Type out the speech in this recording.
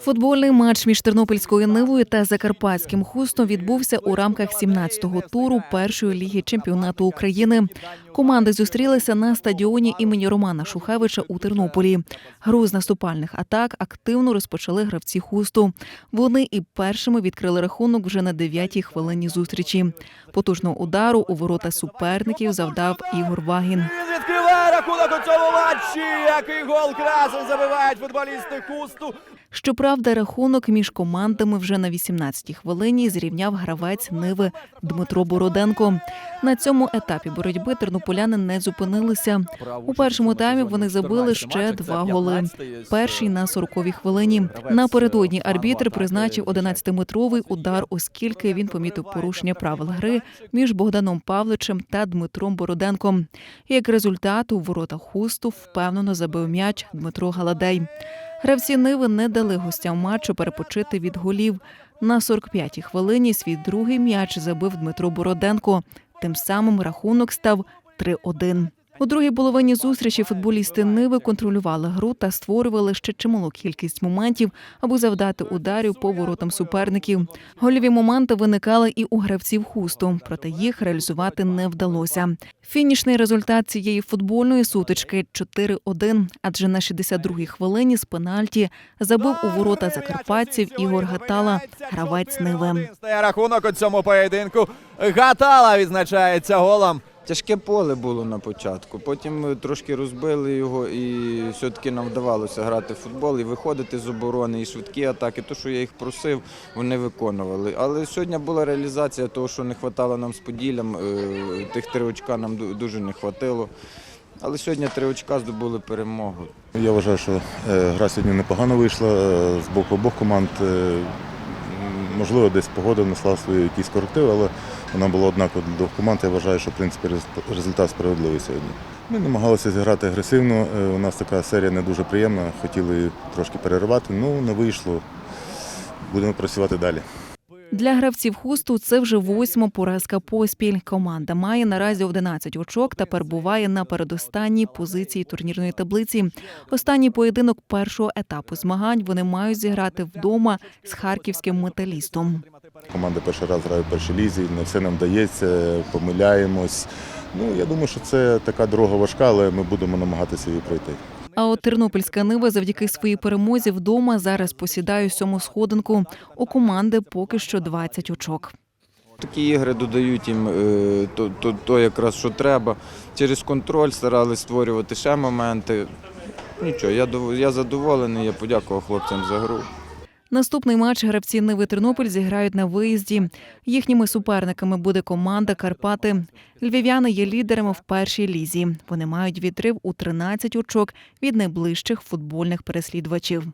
Футбольний матч між Тернопільською Нивою та Закарпатським хустом відбувся у рамках 17-го туру першої ліги чемпіонату України. Команди зустрілися на стадіоні імені Романа Шухевича у Тернополі. Гру з наступальних атак активно розпочали гравці хусту. Вони і першими відкрили рахунок вже на 9-й хвилині зустрічі. Потужного удару у ворота суперників завдав Ігор Вагін. Відкриває рахунок у цьому матчі. Який гол красу забивають футболісти кусту. Щоправда, рахунок між командами вже на 18-й хвилині зрівняв гравець Ниви Дмитро Бороденко. На цьому етапі боротьби тернополяни не зупинилися. У першому таймі вони забили ще два голи. Перший на 40-й хвилині. Напередодні арбітр призначив 11-метровий удар, оскільки він помітив порушення правил гри між Богданом Павличем та Дмитром Бороденком. Як результат, у воротах хусту впевнено забив м'яч Дмитро Галадей. Гравці Ниви не дали гостям матчу перепочити від голів. На 45-й хвилині свій другий м'яч забив Дмитро Бороденко. Тим самим рахунок став 3-1. У другій половині зустрічі футболісти Ниви контролювали гру та створювали ще чималу кількість моментів, аби завдати ударів по воротам суперників. Гольові моменти виникали і у гравців хусту, проте їх реалізувати не вдалося. Фінішний результат цієї футбольної сутички 4-1, адже на 62-й хвилині з пенальті забив у ворота закарпатців Ігор Гатала, гравець Ниви. Рахунок у цьому поєдинку. Гатала відзначається голом. Тяжке поле було на початку. Потім ми трошки розбили його, і все-таки нам вдавалося грати в футбол і виходити з оборони, і швидкі атаки. То, що я їх просив, вони виконували. Але сьогодні була реалізація того, що не вистачало нам з Поділлям. е, Тих три очка нам дуже не вистачило. Але сьогодні три очка здобули перемогу. Я вважаю, що е, гра сьогодні непогано вийшла е, з боку обох команд. Можливо, десь погода внесла свої якісь корективи, але вона була однакова для двох команд. Я вважаю, що в принципі результ- результат справедливий сьогодні. Ми намагалися зіграти агресивно. е, У нас така серія не дуже приємна. Хотіли трошки переривати, ну не вийшло. Будемо працювати далі. Для гравців хусту це вже восьма поразка поспіль. Команда має наразі 11 очок та перебуває на передостанній позиції турнірної таблиці. Останній поєдинок першого етапу змагань вони мають зіграти вдома з харківським металістом. Команда перший раз грає в першій лізі, не все нам вдається, помиляємось. Ну, я думаю, що це така дорога важка, але ми будемо намагатися її пройти. А от тернопільська нива завдяки своїй перемозі вдома зараз посідає сьому сходинку. У команди поки що 20 очок. Такі ігри додають їм е, то, то, то якраз що треба. Через контроль старались створювати ще моменти. Нічого, я, я задоволений, я подякував хлопцям за гру. Наступний матч гравці Ниви Тернопіль зіграють на виїзді. Їхніми суперниками буде команда Карпати. Львів'яни є лідерами в першій лізі. Вони мають відрив у 13 очок від найближчих футбольних переслідувачів.